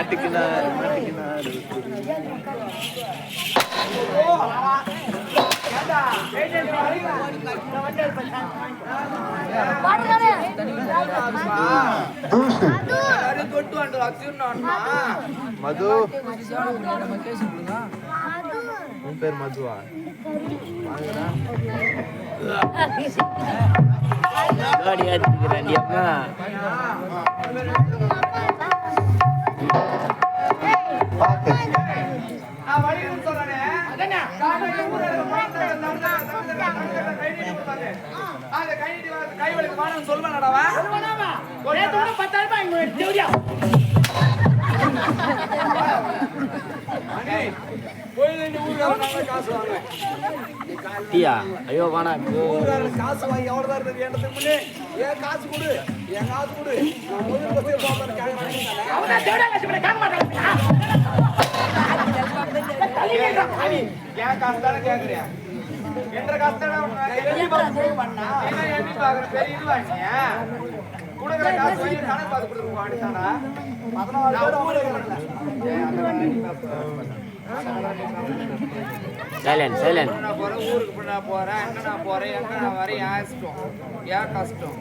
மாட்டிக்கினார் மாட்டிக்கினார். தூசு மது. உன் பேர் மதுவா? காடி ஆச்சுக்கிறாண்டி அம்மா. டீயா? ஐயோ வேணா இப்போ காசு வாங்கி எவ்வளவு தான் இருந்தது என்கிட்ட முன்னே ஏன் காசு கொடு என் காசு கொடு முதல் பஸ்ஸே போகிறேன் கேட்க என் காசு தானே கேட்குறேன் என்ற காசு தானே எண்ணி பார்க்குற பெரிய இது வாங்கிய கொடுக்குற காசு வாங்கி கணக்கு பார்த்து கொடுத்துருவோம் வாடித்தாடா பதினாலு சைலண்ட் சைலண்ட் நான் போறேன் ஊருக்கு நான் போறேன் எங்க நான் போறேன் எங்க நான் வரேன் ஏன் இஷ்டம் ஏன் கஷ்டம்?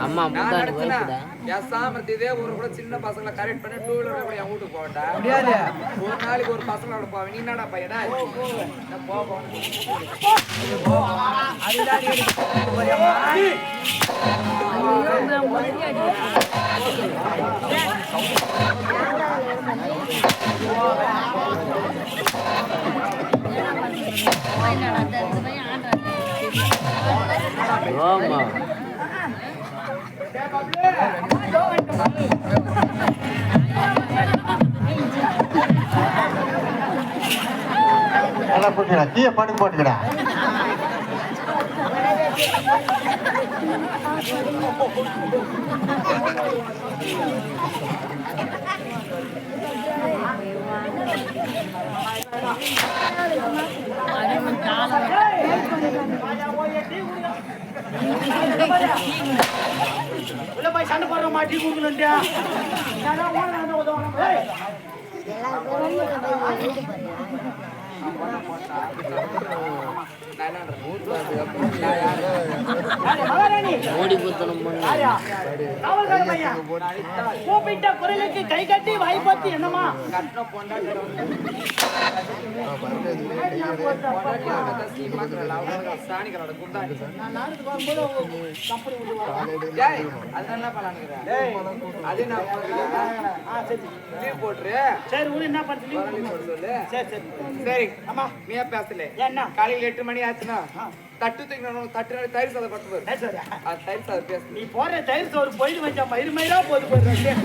அம்மா வலிக்குதா? என் சாமர்த்தி இதே ஒரு கூட சின்ன பசங்களை கரெக்ட் பண்ணி டூ வீலர் கூட என் வீட்டுக்கு போவேன்டா முடியாது. ஒரு நாளைக்கு ஒரு பசங்களோட போவேன். நீ என்னடா பையனா? நான் போவோம் ஆமா நல்லா போட்டுடா தீய பாட்டு போட்டுக்கடா. உள்ள போய் சண்டை போடுற மாட்டி கொடுக்கணும்டா மோடி புத்தனம் பண்ணு. கூப்பிட்ட குரலுக்கு கை கட்டி வாய்ப்பத்தி என்னமா சரி உனக்கு என்ன பண்ணுறது லீவ் போட்டு சொல்லு சரி சரி. சரி. ஆமா நீ பேசல? காலையில எட்டு மணி ஆச்சுன்னா தட்டு தூக்கணும் தட்டு தயிர் சாதம் பட்டு நீ போற தயிர் சோறு போயிட்டு வச்சா மயிறு மயிரா போது போயிடுறேன்